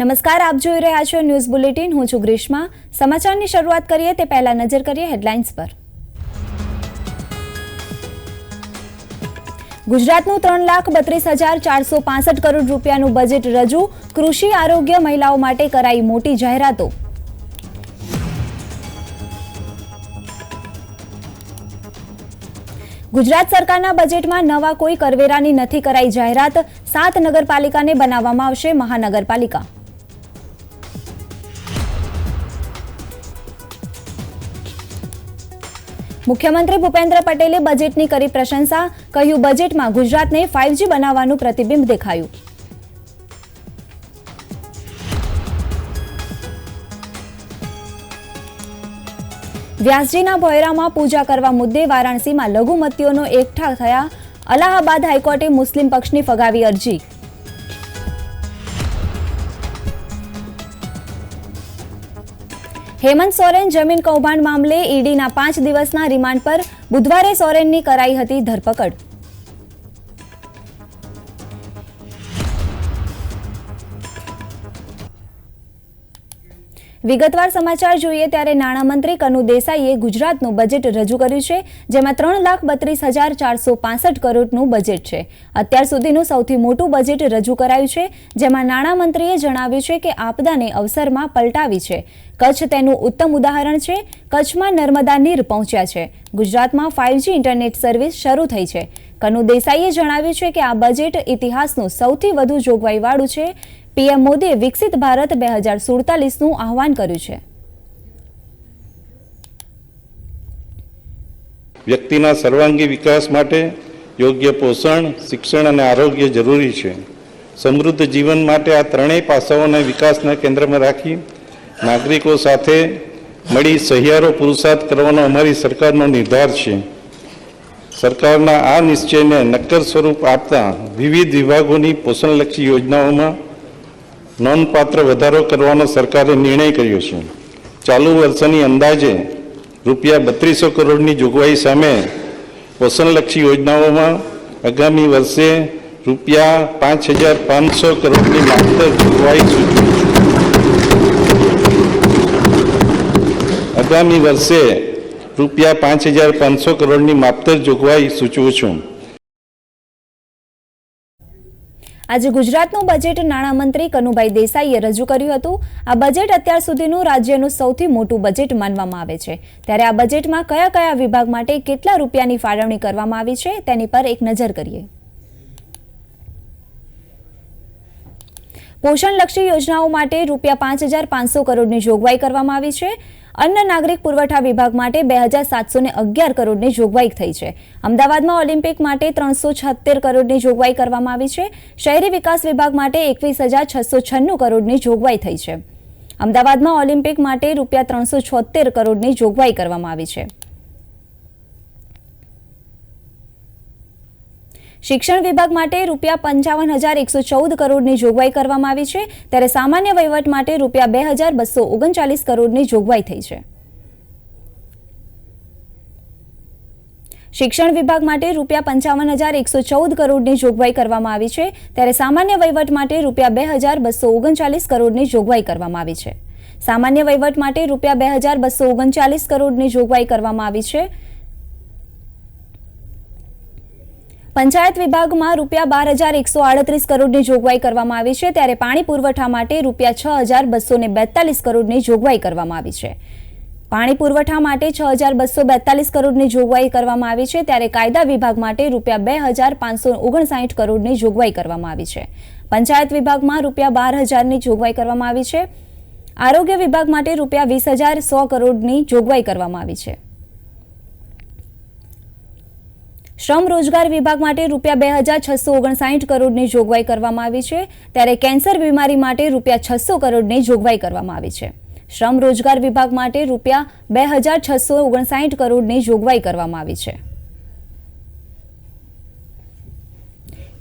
નમસ્કાર, આપ જોઈ રહ્યા છો ન્યૂઝ બુલેટિન. હું છું ગ્રીષ્મા. સમાચારની શરૂઆત કરીએ તે પહેલા નજર કરીએ હેડલાઇન્સ પર. ગુજરાતનું ત્રણ લાખ બત્રીસ હજાર ચારસો પાસઠ કરોડ રૂપિયાનું બજેટ રજૂ. કૃષિ આરોગ્ય મહિલાઓ માટે કરાઈ મોટી જાહેરાતો. ગુજરાત સરકારના બજેટમાં નવા કોઈ કરવેરાની નથી કરાઈ જાહેરાત. સાત નગરપાલિકાને બનાવવામાં આવશે મહાનગરપાલિકા. મુખ્યમંત્રી ભૂપેન્દ્ર પટેલે બજેટની કરી પ્રશંસા, કહ્યું બજેટમાં ગુજરાતને ફાઇવજી બનાવવાનું પ્રતિબિંબ દેખાયું. વ્યાસજીના ભોયરામાં પૂજા કરવા મુદ્દે વારાણસીમાં લઘુમતીઓનો એકઠા થયા. અલાહાબાદ હાઈકોર્ટે મુસ્લિમ પક્ષની ફગાવી અરજી. હેમંત સોરેન જમીન કૌભાંડ મામલે ઈડીના પાંચ દિવસના રિમાન્ડ પર બુધવારે સોરેનની કરાઈ હતી ધરપકડ. વિગતવાર સમાચાર જોઈએ ત્યારે નાણામંત્રી કનુ દેસાઈએ ગુજરાતનું બજેટ રજૂ કર્યું છે, જેમાં ત્રણ લાખ બત્રીસ હજાર ચારસો પાસઠ કરોડનું બજેટ છે. અત્યાર સુધીનું સૌથી મોટું બજેટ રજૂ કરાયું છે, જેમાં નાણામંત્રીએ જણાવ્યું છે કે આપદાને અવસરમાં પલટાવી છે. કચ્છ તેનું ઉત્તમ ઉદાહરણ છે, કચ્છમાં નર્મદા નીર પહોંચ્યા છે. ગુજરાતમાં ફાઇવજી ઇન્ટરનેટ સર્વિસ શરૂ થઈ છે. કનુ દેસાઈએ જણાવ્યું છે કે આ બજેટ ઇતિહાસનું સૌથી વધુ જોગવાઈવાળું છે પીએમ મોદીએ વિકસિત ભારત બે હજાર સુડતાલીસનું આહવાન કર્યું છે. વ્યક્તિના સર્વાંગી વિકાસ માટે યોગ્ય પોષણ, શિક્ષણ અને આરોગ્ય જરૂરી છે. સમૃદ્ધ જીવન માટે આ ત્રણેય પાસાઓને વિકાસના કેન્દ્રમાં રાખી નાગરિકો સાથે મળી સહિયારો પુરુષાર્થ કરવાનો અમારી સરકારનો નિર્ધાર છે. સરકારના આ નિશ્ચયને નક્કર સ્વરૂપ આપતા વિવિધ વિભાગોની પોષણલક્ષી યોજનાઓમાં નોંધપાત્ર વધારો કરવાનો સરકારે નિર્ણય કર્યો છે. ચાલુ વર્ષની અંદાજે રૂપિયા બત્રીસો કરોડની જોગવાઈ સામે પોષણલક્ષી યોજનાઓમાં આગામી વર્ષે રૂપિયા પાંચ હજાર પાંચસો કરોડની માત્ર જોગવાઈ સૂચવી આગામી વર્ષે રૂપિયા પાંચ હજાર પાંચસો કરોડની માપતર જોગવાઈ સૂચવું છું. આજે ગુજરાતનું બજેટ નાણામંત્રી કનુભાઈ દેસાઈએ રજૂ કર્યું હતું. આ બજેટ અત્યાર સુધીનું રાજ્યનું સૌથી મોટું બજેટ માનવામાં આવે છે. ત્યારે આ બજેટમાં કયા કયા વિભાગ માટે કેટલા રૂપિયાની ફાળવણી કરવામાં આવી છે તેની પર એક નજર કરીએ. પોષણલક્ષી યોજનાઓ માટે રૂપિયા પાંચ હજાર પાંચસો કરોડની જોગવાઈ કરવામાં આવી છે. અન્ન નાગરિક પુરવઠા વિભાગ માટે બે હજાર સાતસો ને અગિયાર કરોડની જોગવાઈ થઈ છે. અમદાવાદમાં ઓલિમ્પિક માટે ત્રણસો છત્તેર કરોડની જોગવાઈ કરવામાં આવી છે. શહેરી વિકાસ વિભાગ માટે એકવીસ હજાર છસો છન્નું કરોડની જોગવાઈ થઈ છે. અમદાવાદમાં ઓલિમ્પિક માટે રૂપિયા ત્રણસો છોતેર કરોડની જોગવાઈ કરવામાં આવી છે. શિક્ષણ વિભાગ માટે રૂપિયા પંચાવન હજાર એકસો ચૌદ કરોડની જોગવાઈ કરવામાં આવી છે. ત્યારે સામાન્ય વહીવટ માટે રૂપિયા બે હજાર બસો ઓગણચાલીસ કરોડની જોગવાઈ થઈ છે. શિક્ષણ વિભાગ માટે રૂપિયા પંચાવન હજાર એકસો ચૌદ કરોડની જોગવાઈ કરવામાં આવી છે. ત્યારે સામાન્ય વહીવટ માટે રૂપિયા બે હજાર બસો ઓગણચાલીસ કરોડની જોગવાઈ કરવામાં આવી છે. સામાન્ય વહીવટ માટે રૂપિયા બે હજાર બસો ઓગણચાલીસ કરોડની જોગવાઈ કરવામાં આવી છે. પંચાયત વિભાગમાં રૂપિયા બાર હજાર એકસો આડત્રીસ કરોડની જોગવાઈ કરવામાં આવી છે. ત્યારે પાણી પુરવઠા માટે રૂપિયા છ હજાર બસો ને બેતાલીસ કરોડની જોગવાઈ કરવામાં આવી છે. પાણી પુરવઠા માટે છ હજાર બસો બેતાલીસ કરોડની જોગવાઈ કરવામાં આવી છે. ત્યારે કાયદા વિભાગ માટે રૂપિયા બે હજાર પાંચસો ઓગણસાઠ કરોડની જોગવાઈ કરવામાં આવી છે. પંચાયત વિભાગમાં રૂપિયા બાર હજારની જોગવાઈ કરવામાં આવી છે. આરોગ્ય વિભાગ માટે રૂપિયા વીસ હજાર સો કરોડની જોગવાઈ કરવામાં આવી છે. શ્રમ રોજગાર વિભાગ માટે રૂપિયા બે હજાર છસો ઓગણસાઠ કરોડની જોગવાઈ કરવામાં આવી છે. ત્યારે કેન્સર બીમારી માટે રૂપિયા છસો કરોડની જોગવાઈ કરવામાં આવી છે. શ્રમ રોજગાર વિભાગ માટે રૂપિયા બે હજાર છસો ઓગણસાઠ કરોડની જોગવાઈ કરવામાં આવી છે.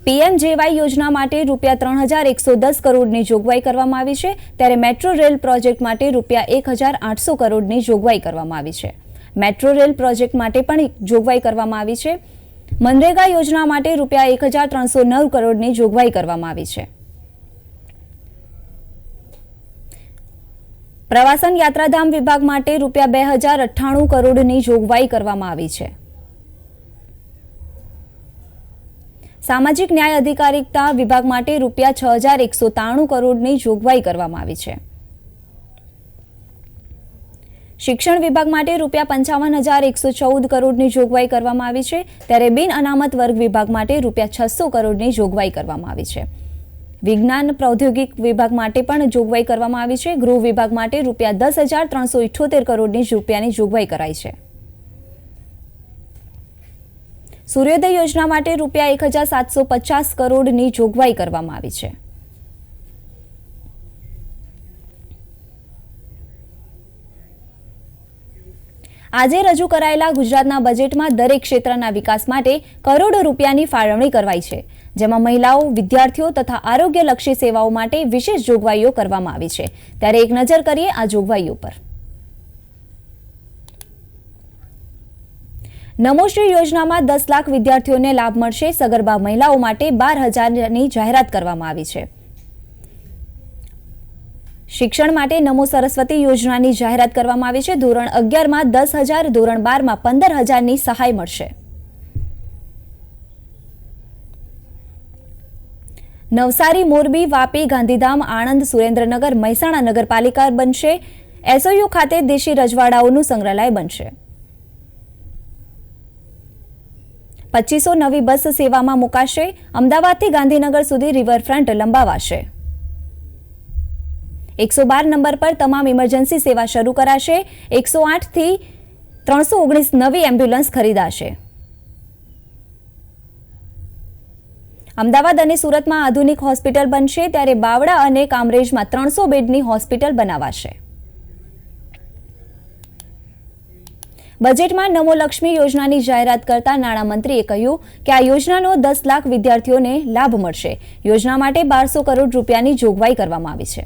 પીએમજેવાય યોજના માટે રૂપિયા ત્રણ હજાર એકસો દસ કરોડની જોગવાઈ કરવામાં આવી છે. ત્યારે મેટ્રો રેલ પ્રોજેક્ટ માટે રૂપિયા એક હજાર આઠસો કરોડની જોગવાઈ કરવામાં આવી છે. મેટ્રો રેલ પ્રોજેક્ટ માટે પણ જોગવાઈ કરવામાં આવી છે. મનરેગા યોજના માટે રૂપિયા એક હજાર ત્રણસો નવ કરોડની જોગવાઈ કરવામાં આવી છે. પ્રવાસન યાત્રાધામ વિભાગ માટે રૂપિયા બે હજાર અઠ્ઠાણું કરોડની જોગવાઈ કરવામાં આવી છે. સામાજિક ન્યાય અધિકારિકતા વિભાગ માટે રૂપિયા છ હજાર એકસો ત્રાણું કરોડની જોગવાઈ કરવામાં આવી છે. શિક્ષણ વિભાગ માટે રૂપિયા પંચાવન હજાર એકસો ચૌદ કરોડની જોગવાઈ કરવામાં આવી છે. ત્યારે બિન અનામત વર્ગ વિભાગ માટે રૂપિયા છસો કરોડની જોગવાઈ કરવામાં આવી છે. વિજ્ઞાન પ્રૌદ્યોગિક વિભાગ માટે પણ જોગવાઈ કરવામાં આવી છે. ગૃહ વિભાગ માટે રૂપિયા દસ હજાર ત્રણસો ઇઠ્યોતેર કરોડની રૂપિયાની જોગવાઈ કરાઈ છે. સૂર્યોદય યોજના માટે રૂપિયા એક હજાર સાતસો પચાસ કરોડની જોગવાઈ કરવામાં આવી છે. આજે રજૂ કરાયેલા ગુજરાતના બજેટમાં દરેક ક્ષેત્રના વિકાસ માટે કરોડો રૂપિયાની ફાળવણી કરવાઈ છે, જેમાં મહિલાઓ, વિદ્યાર્થીઓ તથા આરોગ્યલક્ષી સેવાઓ માટે વિશેષ જોગવાઈઓ કરવામાં આવી છે. ત્યારે એક નજર કરીએ આ જોગવાઈઓ પર. નમોશ્રી યોજનામાં દસ લાખ વિદ્યાર્થીઓને લાભ મળશે, સગર્ભા મહિલાઓ માટે બાર હજારની જાહેરાત કરવામાં આવી છે. શિક્ષણ માટે નમો સરસ્વતી યોજનાની જાહેરાત કરવામાં આવી છે. ધોરણ અગિયારમાં દસ હજાર, ધોરણ બારમાં પંદર હજારની સહાય મળશે. નવસારી, મોરબી, વાપી, ગાંધીધામ, આણંદ, સુરેન્દ્રનગર, મહેસાણા નગરપાલિકા બનશે. એસઓયુ ખાતે દેશી રજવાડાઓનું સંગ્રહાલય બનશે. પચીસો નવી બસ સેવામાં મુકાશે. અમદાવાદથી ગાંધીનગર સુધી રિવરફ્રન્ટ લંબાવાશે. એકસો બાર નંબર પર તમામ ઇમરજન્સી સેવા શરૂ કરાશે. એકસો આઠથી ત્રણસો ઓગણીસ નવી એમ્બ્યુલન્સ ખરીદાશે. અમદાવાદ અને સુરતમાં આધુનિક હોસ્પિટલ બનશે, ત્યારે બાવડા અને કામરેજમાં ત્રણસો બેડની હોસ્પિટલ બનાવાશે. બજેટમાં નમો લક્ષ્મી યોજનાની જાહેરાત કરતા નાણામંત્રીએ કહ્યું કે આ યોજનાનો દસ લાખ વિદ્યાર્થીઓને લાભ મળશે. યોજના માટે બારસો કરોડ રૂપિયાની જોગવાઈ કરવામાં આવી છે.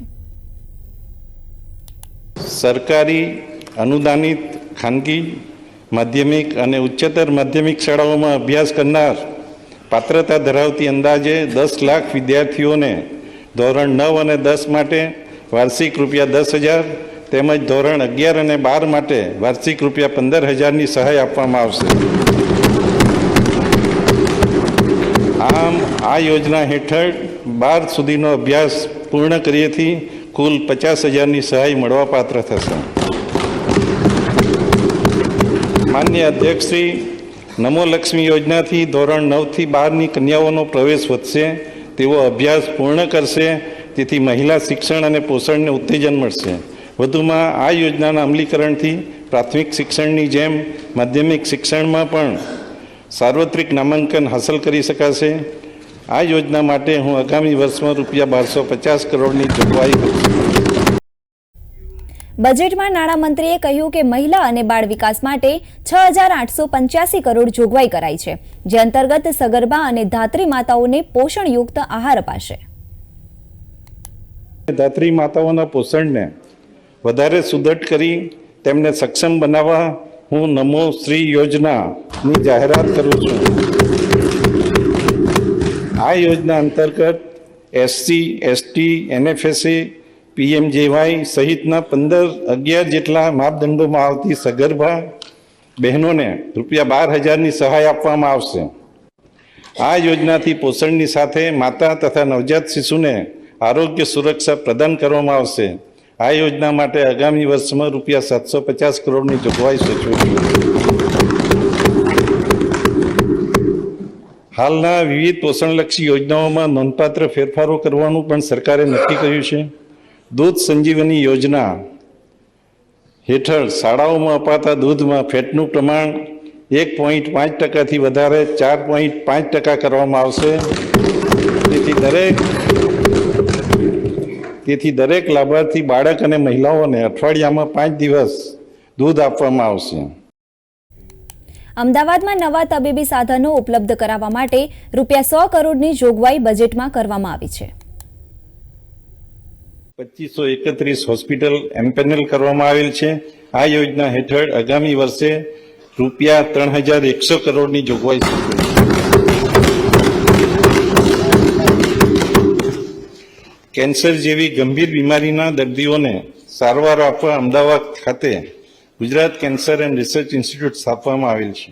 સરકારી અનુદાનિત ખાનગી, માધ્યમિક અને ઉચ્ચતર માધ્યમિક શાળાઓમાં અભ્યાસ કરનાર પાત્રતા ધરાવતી અંદાજે દસ લાખ વિદ્યાર્થીઓને ધોરણ નવ અને દસ માટે વાર્ષિક રૂપિયા દસ હજાર તેમજ ધોરણ અગિયાર અને બાર માટે વાર્ષિક રૂપિયા પંદર હજારની સહાય આપવામાં આવશે. આમ આ યોજના હેઠળ બાર સુધીનો અભ્યાસ પૂર્ણ કરીએથી કુલ પચાસ હજારની સહાય મળવાપાત્ર થશે. માન્ય અધ્યક્ષશ્રી, નમો લક્ષ્મી યોજનાથી ધોરણ નવથી બારની કન્યાઓનો પ્રવેશ વધશે, તેઓ અભ્યાસ પૂર્ણ કરશે તેથી મહિલા શિક્ષણ અને પોષણને ઉત્તેજન મળશે. વધુમાં આ યોજનાના અમલીકરણથી પ્રાથમિક શિક્ષણની જેમ માધ્યમિક શિક્ષણમાં પણ સાર્વત્રિક નામાંકન હાંસલ કરી શકાશે. આ યોજના માટે હું આગામી વર્ષમાં રૂપિયા બારસો પચાસ કરોડની જોગવાઈ બજેટમાં નાણામંત્રીએ કહ્યું કે મહિલા અને બાળ વિકાસ માટે છ હજાર આઠસો પંચ્યાસી કરોડ જોગવાઈ કરાઈ છે જે અંતર્ગત સગર્ભા અને ધાત્રી માતાઓને પોષણયુક્ત આહાર અપાશે. ધાત્રી માતાઓના પોષણને વધારે સુદૃઢ કરી તેમને સક્ષમ બનાવવા હું નમો શ્રી યોજનાની જાહેરાત કરું છું. આ યોજના અંતર્ગત એસસી એસટી એનએફએસએ પીએમજેવાય સહિતના પંદર, અગિયાર જેટલા માપદંડોમાં આવતી સગર્ભા બહેનોને રૂપિયા બાર હજારની સહાય આપવામાં આવશે. આ યોજનાથી પોષણની સાથે માતા તથા નવજાત શિશુને આરોગ્ય સુરક્ષા પ્રદાન કરવામાં આવશે. આ યોજના માટે આગામી વર્ષમાં રૂપિયા સાતસો પચાસ કરોડની જોગવાઈ સૂચવી હાલના વિવિધ પોષણલક્ષી યોજનાઓમાં નોંધપાત્ર ફેરફારો કરવાનું પણ સરકારે નક્કી કર્યું છે. દૂધ સંજીવની યોજના હેઠળ શાળાઓમાં અપાતા દૂધમાં ફેટનું પ્રમાણ એક પોઈન્ટ પાંચ ટકાથી વધારે, ચાર પોઈન્ટ પાંચ ટકા કરવામાં આવશે. તેથી દરેક તેથી દરેક લાભાર્થી બાળક અને મહિલાઓને અઠવાડિયામાં પાંચ દિવસ દૂધ આપવામાં આવશે. અમદાવાદમાં નવા તબીબી સાધનો ઉપલબ્ધ કરાવવા માટે રૂપિયા સો કરોડની જોગવાઈ બજેટમાં કરવામાં આવી છે. પચીસો એકત્રીસ હોસ્પિટલ એમ્પેનલ કરવામાં આવેલ છે. આ યોજના હેઠળ આગામી વર્ષે રૂપિયા ત્રણ હજાર એકસો કરોડની જોગવાઈ કેન્સર જેવી ગંભીર બીમારીના દર્દીઓને સારવાર આપવા અમદાવાદ ખાતે Gujarat cancer and research institute સ્થાપવામાં આવેલ છે.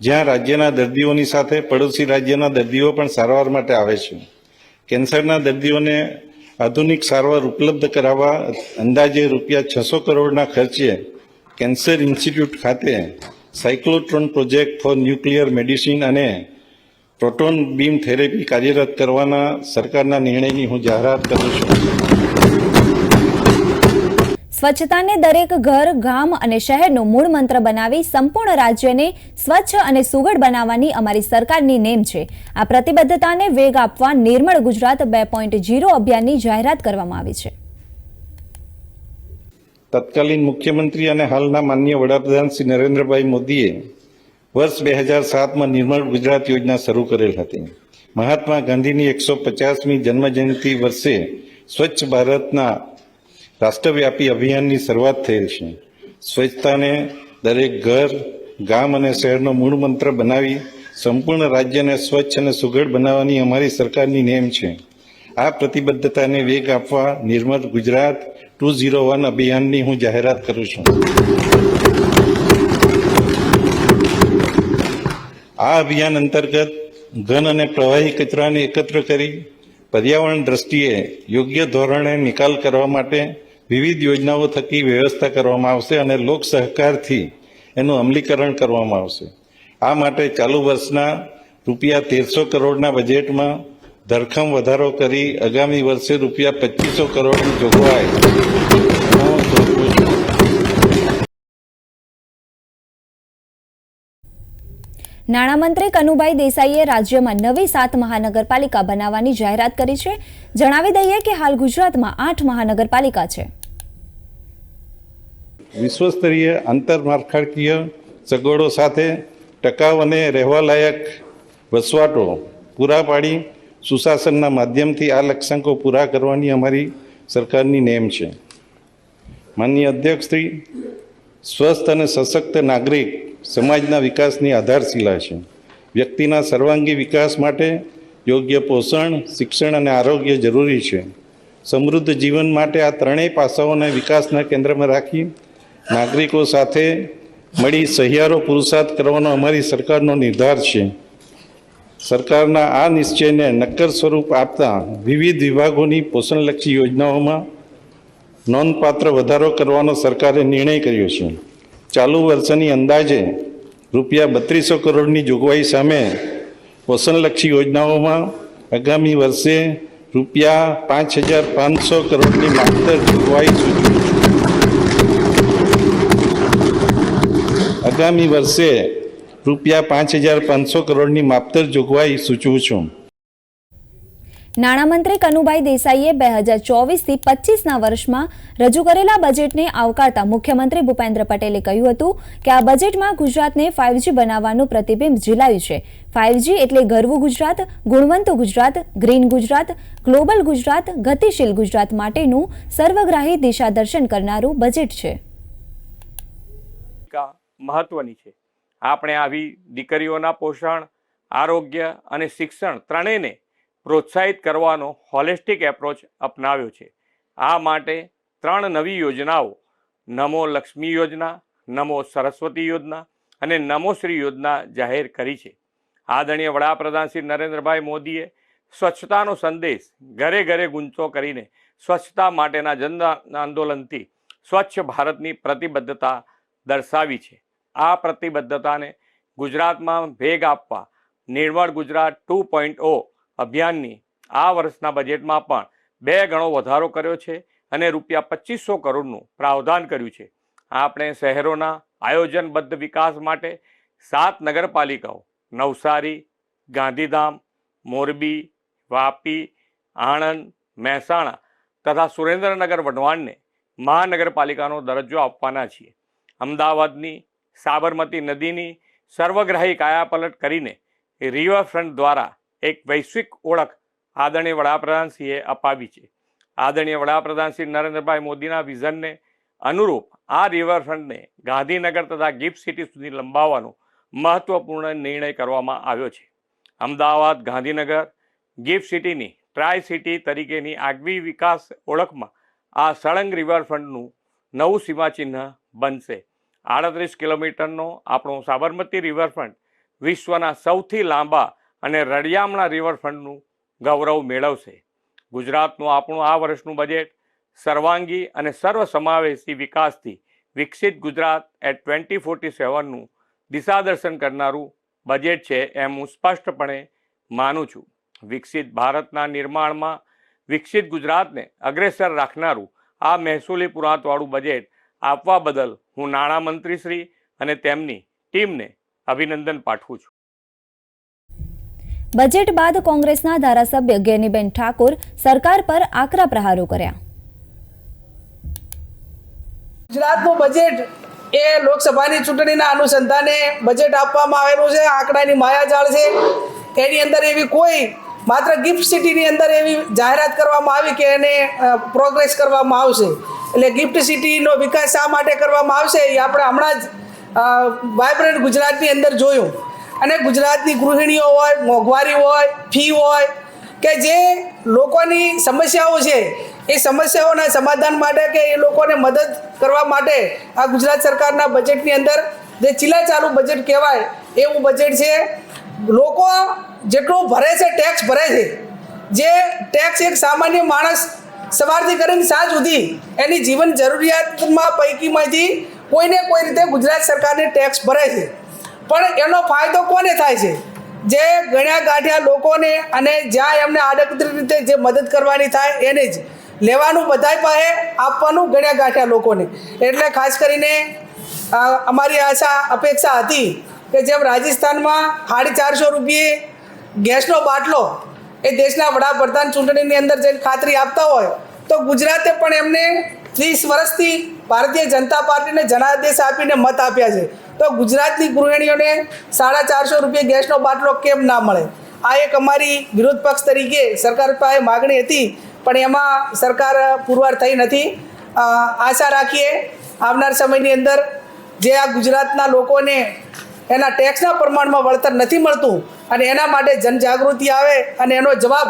જ્યાં રાજ્યના દર્દીઓની સાથે પડોશી રાજ્યના દર્દીઓ પણ સારવાર માટે આવે છે. કેન્સરના દર્દીઓને આધુનિક સારવાર ઉપલબ્ધ કરાવવા અંદાજે રૂપિયા છસો કરોડના ખર્ચે કેન્સર ઇન્સ્ટિટ્યૂટ ખાતે cyclotron project for nuclear medicine અને પ્રોટોન બીમ થેરેપી કાર્યરત કરવાના સરકારના નિર્ણયની હું જાહેરાત કરું છું. સ્વચ્છતાને દરેક ઘર, ગામ અને શહેરનો મૂળ મંત્ર બનાવી સંપૂર્ણ રાજ્યને સ્વચ્છ અને સુઘડ બનાવવાની અમારી સરકારની નેમ છે. આ પ્રતિબદ્ધતાને વેગ આપવા નિર્મળ ગુજરાત બે પોઈન્ટ ઝીરો અભિયાનની જાહેરાત કરવામાં આવી છે. તત્કાલીન મુખ્યમંત્રી અને હાલના માન્ય વડાપ્રધાન શ્રી નરેન્દ્રભાઈ મોદીએ વર્ષ બે હજાર સાતમાં નિર્મળ ગુજરાત યોજના શરૂ કરેલ હતી. મહાત્મા ગાંધીની એકસો પચાસમી જન્મજયંતિ વર્ષે સ્વચ્છ ભારતના રાષ્ટ્રવ્યાપી અભિયાનની શરૂઆત થયેલ છે. સ્વચ્છતાને દરેક ઘર, ગામ અને શહેરનો મૂળ મંત્ર બનાવી સંપૂર્ણ રાજ્યને સ્વચ્છ અને સુઘડ બનાવવાની અમારી સરકારની નેમ છે. આ પ્રતિબદ્ધતાને વેગ આપવા Nirmal Gujarat two zero one અભિયાનની હું જાહેરાત કરું છું. આ અભિયાન અંતર્ગત ઘન અને પ્રવાહી કચરાને એકત્ર કરી પર્યાવરણ દ્રષ્ટિએ યોગ્ય ધોરણે નિકાલ કરવા માટે વિવિધ યોજનાઓ થકી વ્યવસ્થા કરવામાં આવશે અને લોક સહકારથી એનું અમલીકરણ કરવામાં આવશે. આ માટે ચાલુ વર્ષના રૂપિયા તેરસો કરોડના બજેટમાં ધરખમ વધારો કરી આગામી વર્ષે રૂપિયા પચીસો કરોડની જોગવાઈ. નાણામંત્રી કનુભાઈ દેસાઈએ રાજ્યમાં નવી સાત મહાનગરપાલિકા બનાવવાની જાહેરાત કરી છે. જણાવી દઈએ કે હાલ ગુજરાતમાં આઠ મહાનગરપાલિકા છે. વિશ્વસ્તરીય, આંતરમાળખાકીય સગવડો સાથે ટકાઉ અને રહેવાલાયક વસવાટો પૂરા પાડી સુશાસનના માધ્યમથી આ લક્ષ્યાંકો પૂરા કરવાની અમારી સરકારની નેમ છે. માનનીય અધ્યક્ષશ્રી સ્વસ્થ અને સશક્ત નાગરિક સમાજના વિકાસની આધારશિલા છે. વ્યક્તિના સર્વાંગી વિકાસ માટે યોગ્ય પોષણ, શિક્ષણ અને આરોગ્ય જરૂરી છે. સમૃદ્ધ જીવન માટે આ ત્રણેય પાસાઓને વિકાસના કેન્દ્રમાં રાખી નાગરિકો સાથે મળી સહિયારો પુરુષાર્થ કરવાનો અમારી સરકારનો નિર્ધાર છે. સરકારના આ નિશ્ચયને નક્કર સ્વરૂપ આપતા વિવિધ વિભાગોની પોષણલક્ષી યોજનાઓમાં નોંધપાત્ર વધારો કરવાનો સરકારે નિર્ણય કર્યો છે. ચાલુ વર્ષની અંદાજે રૂપિયા બત્રીસો કરોડની જોગવાઈ સામે પોષણલક્ષી યોજનાઓમાં આગામી વર્ષે રૂપિયા પાંચ હજાર પાંચસો કરોડની માત્ર જોગવાઈ સૂચવી આગામી વર્ષે રૂપિયા પાંચ હજાર પાંચસો કરોડની માપતર જોગવાઈ સૂચવું છું. નાણામંત્રી કનુભાઈ દેસાઈએ બે હજાર ચોવીસથી પચીસના વર્ષમાં રજૂ કરેલા બજેટને આવકારતા મુખ્યમંત્રી ભૂપેન્દ્ર પટેલે કહ્યું હતું કે આ બજેટમાં ગુજરાતને ફાઇવજી બનાવવાનું પ્રતિબિંબ ઝીલાયું છે. ફાઇવજી એટલે ગર્વું ગુજરાત, ગુણવંત ગુજરાત, ગ્રીન ગુજરાત, ગ્લોબલ ગુજરાત, ગતિશીલ ગુજરાત માટેનું સર્વગ્રાહી દિશાદર્શન કરનારું બજેટ છે. મહત્વની છે. આપણે આવી દીકરીઓના પોષણ, આરોગ્ય અને શિક્ષણ ત્રણેયને પ્રોત્સાહિત કરવાનો હોલિસ્ટિક એપ્રોચ અપનાવ્યો છે. આ માટે ત્રણ નવી યોજનાઓ, નમો લક્ષ્મી યોજના, નમો સરસ્વતી યોજના અને નમો શ્રી યોજના જાહેર કરી છે. આદરણીય વડાપ્રધાન શ્રી નરેન્દ્રભાઈ મોદીએ સ્વચ્છતાનો સંદેશ ઘરે ઘરે ગુંચો કરીને સ્વચ્છતા માટેના જન આંદોલનથી સ્વચ્છ ભારતની પ્રતિબદ્ધતા દર્શાવી છે. આ પ્રતિબદ્ધતાને ગુજરાતમાં વેગ આપવા, Nirmal Gujarat two point O અભિયાનની આ વર્ષના બજેટમાં પણ બે ગણો વધારો કર્યો છે અને રૂપિયા પચીસો કરોડનું પ્રાવધાન કર્યું છે. આપણે શહેરોના આયોજનબદ્ધ વિકાસ માટે સાત નગરપાલિકાઓ, નવસારી, ગાંધીધામ, મોરબી, વાપી, આણંદ, મહેસાણા તથા સુરેન્દ્રનગર વઢવાણને મહાનગરપાલિકાનો દરજ્જો આપવાના છીએ. અમદાવાદની સાબરમતી નદીની સર્વગ્રાહી કાયાપલટ કરીને રિવરફ્રન્ટ દ્વારા એક વૈશ્વિક ઓળખ આદરણીય વડાપ્રધાનશ્રીએ અપાવી છે. આદરણીય વડાપ્રધાન શ્રી નરેન્દ્રભાઈ મોદીના વિઝનને અનુરૂપ આ રિવરફ્રન્ટને ગાંધીનગર તથા ગિફ્ટ સિટી સુધી લંબાવવાનો મહત્વપૂર્ણ નિર્ણય કરવામાં આવ્યો છે. અમદાવાદ, ગાંધીનગર, ગિફ્ટ સિટીની ટ્રાય સિટી તરીકેની આગવી વિકાસ ઓળખમાં આ સળંગ રિવરફ્રન્ટનું નવું સીમાચિહ્ન બનશે. આડત્રીસ કિલોમીટરનો આપણો સાબરમતી રિવરફ્રન્ટ વિશ્વના સૌથી લાંબા અને રળિયામણા રિવરફ્રન્ટનું ગૌરવ મેળવશે. ગુજરાતનું આપણું આ વર્ષનું બજેટ સર્વાંગી અને સર્વસમાવેશી વિકાસથી વિકસિત ગુજરાત એટ ટ્વેન્ટી ફોર્ટી સેવનનું દિશાદર્શન કરનારું બજેટ છે એમ હું સ્પષ્ટપણે માનું છું. વિકસિત ભારતના નિર્માણમાં વિકસિત ગુજરાતને અગ્રેસર રાખનારું આ મહેસૂલી પુરાતવાળું બજેટ આપવા બદલ હું નાણામંત્રી શ્રી અને તેમની ટીમને અભિનંદન પાઠવું છું. બજેટ બાદ કોંગ્રેસના ધારાસભ્ય ગેનીબેન ઠાકોર સરકાર પર આકરા પ્રહારો કર્યા. ગુજરાતનું બજેટ એ લોકસભાની ચૂંટણીના અનુસંધાને બજેટ આપવામાં આવેલું છે, આંકડાની માયાજાળ છે. એની અંદર એવી કોઈ માત્ર ગિફ્ટ સિટીની અંદર એવી જાહેરાત કરવામાં આવી કે એને પ્રોગ્રેસ કરવામાં આવશે. એટલે ગિફ્ટ સિટીનો વિકાસ શા માટે કરવામાં આવશે એ આપણે હમણાં જ વાઇબ્રન્ટ ગુજરાતની અંદર જોયું. અને ગુજરાતની ગૃહિણીઓ હોય, મોંઘવારી હોય, ફી હોય, કે જે લોકોની સમસ્યાઓ છે, એ સમસ્યાઓના સમાધાન માટે કે એ લોકોને મદદ કરવા માટે આ ગુજરાત સરકારના બજેટની અંદર જે ચીલાચાલુ બજેટ કહેવાય, એવું બજેટ છે. લોકો જેટલું ભરે છે ટેક્સ ભરે છે. જે ટેક્સ એક સામાન્ય માણસ સવારથી કરીને સાંજ સુધી એની જીવન જરૂરિયાતમાં પૈકીમાંથી કોઈને કોઈ રીતે ગુજરાત સરકારને ટેક્સ ભરે છે. પણ એનો ફાયદો કોને થાય છે? જે ગણ્યા ગાંઠ્યા લોકોને અને જ્યાં એમને આડકતરી રીતે જે મદદ કરવાની થાય એને જ લેવાનું બધાય પાસે આપવાનું ગણ્યા ગાંઠ્યા લોકોને. એટલે ખાસ કરીને અમારી આશા, અપેક્ષા હતી કે જેમ રાજસ્થાનમાં સાડી ચારસો રૂપિયે ગેસનો બાટલો એ દેશના વડાપ્રધાન ચૂંટણીની અંદર જઈને ખાતરી આપતા હોય, તો ગુજરાતે પણ એમને ત્રીસ વર્ષથી ભારતીય જનતા પાર્ટીને જનાદેશ આપીને મત આપ્યા છે. તો ગુજરાતની ગૃહિણીઓને સાડા ચારસો રૂપિયા ગેસનો બાટલો કેમ ના મળે? આ એક અમારી વિરોધ પક્ષ તરીકે સરકાર પાસે માગણી હતી, પણ એમાં સરકાર પુરવાર થઈ નથી. આશા રાખીએ આવનાર સમયની અંદર જે આ ગુજરાતના લોકોને એના ટેક્સના પ્રમાણમાં વળતર નથી મળતું અને એના માટે જનજાગૃતિ આવે અને એનો જવાબ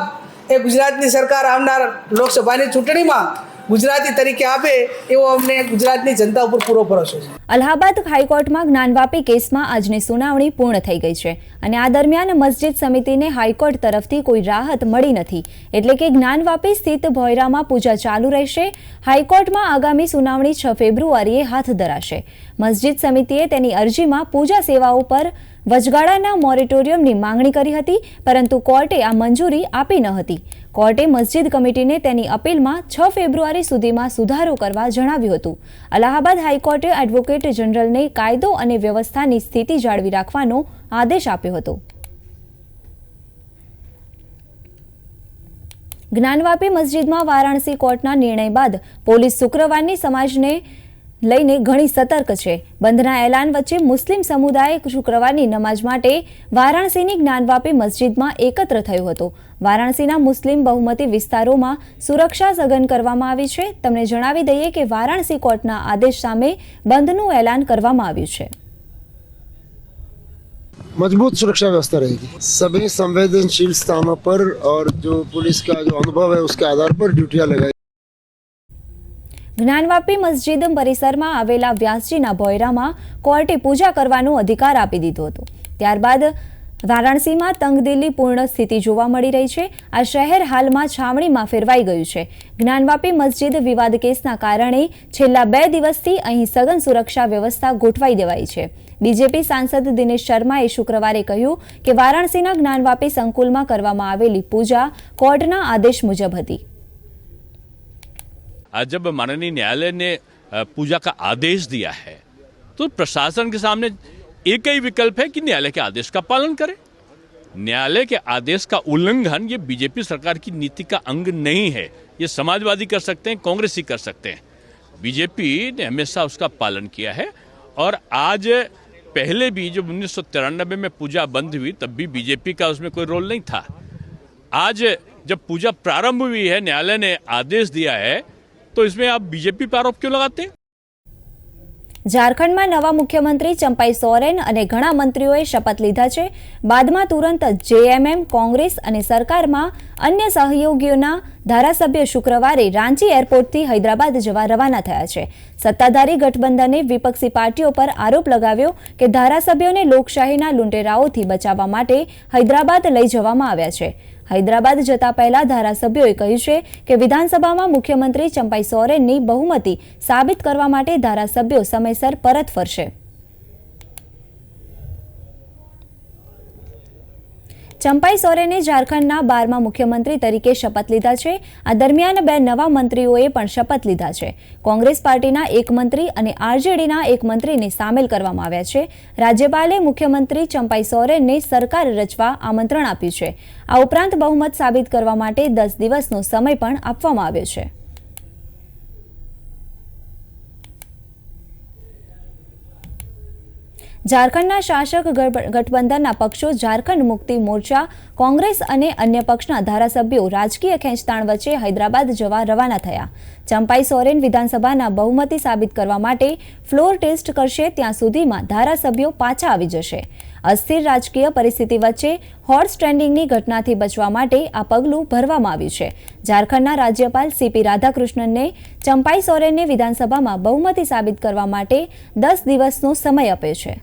એ ગુજરાતની સરકાર આવનાર લોકસભાની ચૂંટણીમાં ગુજરાતી તરીકે આપે, એવો અમને ગુજરાતની જનતા ઉપર પૂરો ભરોસો છે. અલ્હાબાદ હાઈકોર્ટમાં જ્ઞાનવાપી કેસમાં આજની સુનાવણી પૂર્ણ થઈ ગઈ છે અને આ દરમિયાન મસ્જિદ સમિતિને હાઈકોર્ટ તરફથી કોઈ રાહત મળી નથી. એટલે કે જ્ઞાનવાપી સ્થિત ભોયરામાં પૂજા ચાલુ રહેશે. હાઈકોર્ટમાં આગામી સુનાવણી છ ફેબ્રુઆરીએ હાથ ધરાશે. મસ્જિદ સમિતિએ તેની અરજીમાં પૂજા સેવાઓ પર વચગાળાના મોરેટોરિયમની માંગણી કરી હતી, પરંતુ કોર્ટે આ મંજૂરી આપી ન હતી. કોર્ટે મસ્જિદ કમિટીને તેની અપીલમાં છ ફેબ્રુઆરી સુધીમાં સુધારો કરવા જણાવ્યું હતું. અલ્હાબાદ હાઈકોર્ટે એડવોકેટ જનરલને કાયદો અને વ્યવસ્થાની સ્થિતિ જાળવી રાખવાનો આદેશ આપ્યો હતો. જ્ઞાનવાપી મસ્જિદમાં વારાણસી કોર્ટના નિર્ણય બાદ પોલીસ શુક્રવારની સમાજને લઈને ઘણી સતર્ક છે બંધના એલાન વચ્ચે મુસ્લિમ સમુદાય શુક્રવારની નમાઝ માટે વારાણસીની જ્ઞાનવાપી મસ્જિદમાં એકત્ર થયો હતો વારાણસીના મુસ્લિમ બહુમતી વિસ્તારોમાં સુરક્ષા સઘન કરવામાં આવી છે તમને જણાવી દઈએ કે વારાણસી કોર્ટના આદેશ સામે બંધનું એલાન કરવામાં આવ્યું છે मजबूत सुरक्षा व्यवस्था रहेगी सभी संवेदनशील स्थानों पर और जो पुलिस का जो अनुभव है उसके आधार पर ड्यूटियां लगाई જ્ઞાનવાપી મસ્જિદ પરિસરમાં આવેલા વ્યાસજીના ભોયરામાં કોર્ટે પૂજા કરવાનો અધિકાર આપી દીધો હતો. ત્યારબાદ વારાણસીમાં તંગદિલી પૂર્ણ સ્થિતિ જોવા મળી રહી છે. આ શહેર હાલમાં છાવણીમાં ફેરવાઈ ગયું છે. જ્ઞાનવાપી મસ્જિદ વિવાદ કેસના કારણે છેલ્લા બે દિવસથી અહીં સઘન સુરક્ષા વ્યવસ્થા ગોઠવાઈ દેવાઈ છે. બીજેપી સાંસદ દિનેશ શર્માએ શુક્રવારે કહ્યું કે વારાણસીના જ્ઞાનવાપી સંકુલમાં કરવામાં આવેલી પૂજા કોર્ટના આદેશ મુજબ હતી. जब माननीय न्यायालय ने पूजा का आदेश दिया है तो प्रशासन के सामने एक ही विकल्प है कि न्यायालय के आदेश का पालन करें। न्यायालय के आदेश का उल्लंघन, ये बीजेपी सरकार की नीति का अंग नहीं है। ये समाजवादी कर सकते हैं, कांग्रेस ही कर सकते हैं। बीजेपी ने हमेशा उसका पालन किया है और आज पहले भी जब उन्नीस सौ तिरानबे में पूजा बंद हुई, तब भी बीजेपी का उसमें कोई रोल नहीं था। आज जब पूजा प्रारंभ हुई है, न्यायालय ने आदेश दिया है तो इसमें आप बीजेपी पर आरोप क्यों लगाते हैं ઝારખંડમાં નવા મુખ્યમંત્રી ચંપાઈ સોરેન અને ઘણા મંત્રીઓએ શપથ લીધા છે બાદમાં તુરંત જ જેએમએમ કોંગ્રેસ અને સરકારમાં અન્ય સહયોગીઓના ધારાસભ્ય શુક્રવારે રાંચી એરપોર્ટથી હૈદરાબાદ જવા રવાના થયા છે. સત્તાધારી ગઠબંધને વિપક્ષી પાર્ટીઓ પર આરોપ લગાવ્યો કે ધારાસભ્યોને લોકશાહીના લૂંટેરાઓથી બચાવવા માટે હૈદરાબાદ લઈ જવામાં આવ્યા છે. હૈદરાબાદ જતા પહેલા ધારાસભ્યોએ કહ્યું છે કે વિધાનસભામાં મુખ્યમંત્રી ચંપાઈ સોરેનની બહુમતી સાબિત કરવા માટે ધારાસભ્યો સમયસર પરત ફરશે. ચંપાઈ સોરેને ઝારખંડના બારમા મુખ્યમંત્રી તરીકે શપથ લીધા છે. આ દરમિયાન બે નવા મંત્રીઓએ પણ શપથ લીધા છે. કોંગ્રેસ પાર્ટીના એક મંત્રી અને આરજેડીના એક મંત્રીને સામેલ કરવામાં આવ્યા છે. રાજ્યપાલે મુખ્યમંત્રી ચંપાઈ સોરેનને સરકાર રચવા આમંત્રણ આપ્યું છે. આ ઉપરાંત બહુમત સાબિત કરવા માટે દસ દિવસનો સમય પણ આપવામાં આવ્યો છે. ઝારખંડના શાસક ગઠબંધનના પક્ષો ઝારખંડ મુક્તિ મોરચા, કોંગ્રેસ અને અન્ય પક્ષના ધારાસભ્યો રાજકીય ખેંચતાણ વચ્ચે હૈદરાબાદ જવા રવાના થયા. ચંપાઈ સોરેન વિધાનસભાના બહુમતી સાબિત કરવા માટે ફ્લોર ટેસ્ટ કરશે, ત્યાં સુધીમાં ધારાસભ્યો પાછા આવી જશે. અસ્થિર રાજકીય પરિસ્થિતિ વચ્ચે હોર્સ ટ્રેન્ડિંગની ઘટનાથી બચવા માટે આ પગલું ભરવામાં આવ્યું છે. ઝારખંડના રાજ્યપાલ સીપી રાધાકૃષ્ણનને ચંપાઈ સોરેનને વિધાનસભામાં બહુમતી સાબિત કરવા માટે દસ દિવસનો સમય આપ્યો છે.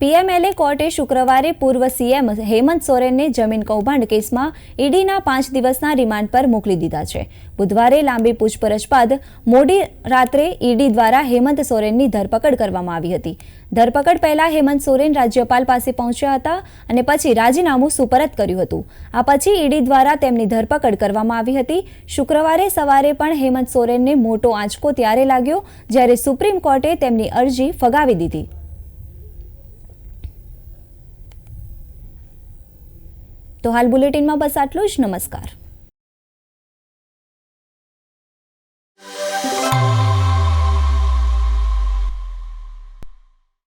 પીએમએલએ કોર્ટે શુક્રવારે પૂર્વ સીએમ હેમંત સોરેનને જમીન કૌભાંડ કેસમાં ઈડીના પાંચ દિવસના રિમાન્ડ પર મોકલી દીધા છે. બુધવારે લાંબી પૂછપરછ બાદ મોડી રાત્રે ઈડી દ્વારા હેમંત સોરેનની ધરપકડ કરવામાં આવી હતી. ધરપકડ પહેલા હેમંત સોરેન રાજ્યપાલ પાસે પહોંચ્યા હતા અને પછી રાજીનામું સુપરત કર્યું હતું. આ પછી ઈડી દ્વારા તેમની ધરપકડ કરવામાં આવી હતી. શુક્રવારે સવારે પણ હેમંત સોરેનને મોટો આંચકો ત્યારે લાગ્યો જ્યારે સુપ્રીમ કોર્ટે તેમની અરજી ફગાવી દીધી. તો હાલ બુલેટિનમાં બસ આટલું જ. નમસ્કાર.